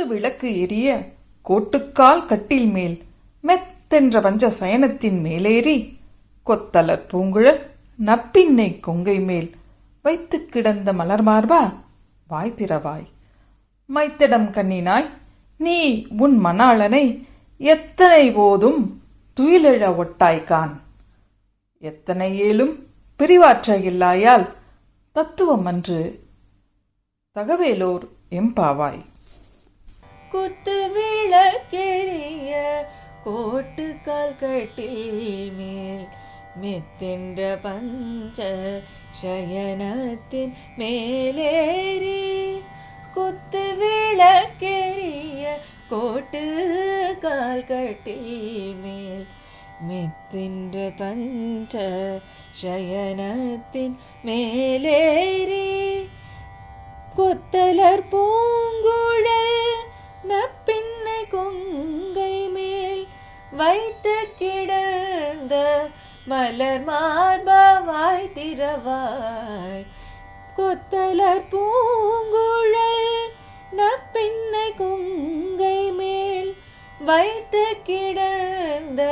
குத்து விளக்கு எரிய கோட்டுக்கால் கட்டில் மேல் மெத்தென்ற வஞ்ச சயனத்தின் மேலேறி கொத்தலர் பூங்குழல் நப்பின்னை கொங்கை மேல் வைத்து கிடந்த மலர் மார்பா வாய் திறவாய். மைத்திடம் கண்ணினாய் நீ உன் மணாளனை எத்தனை போதும் துயிலிழ ஒட்டாய்கான் எத்தனை ஏலும் பிரிவாற்ற இல்லாயால் தத்துவம் அன்று தகவேலோர் எம்பாவாய் குத்து விளக்கெரிய கோட்டுக்கால் கட்டில் மேல் மெத்தென்ற பஞ்ச சயனத்தின் மேலேறி குத்து விளக்கெரிய கோட்டு கால் கட்டில் மேல் மெத்தின்ற பஞ்ச சயனத்தின் வைத்து கிடந்த மலர் மார்பாவாய் திரவாய் கொத்தலர் பூங்குழல் நப்பின்னை குங்கை மேல் வைத்து கிடந்த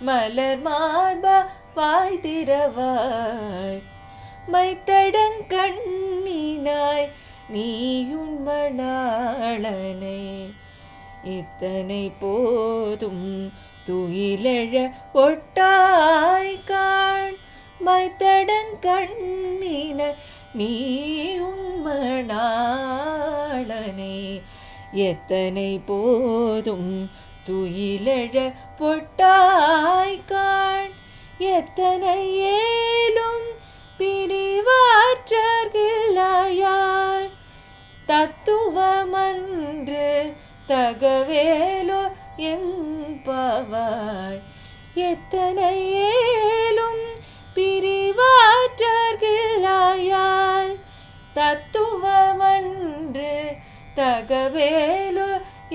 மலர் மார்பா திரவாய் திறவாய் மைத்தடங்கண்ணினாய் நீயுன் மணாளனை இத்தனை போதும் துயிலழ ஒட்டாய் காண். மைத்தடங்கண்ணினாய் நீ உண்மணாளனை. எத்தனை போதும் துயிலழ பொட்டாய் காண். எத்தனை ஏலும் பிரிவாற்றர்களாயார் தத்து தகவேலோ என்பவாய் எத்தனை ஏலும் பிரிவாற்றர்களாயால் தத்துவமன்று தகவேலோ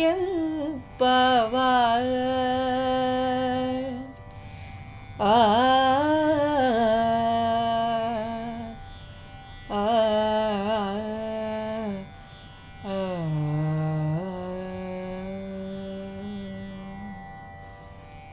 என்பவாய் ஆ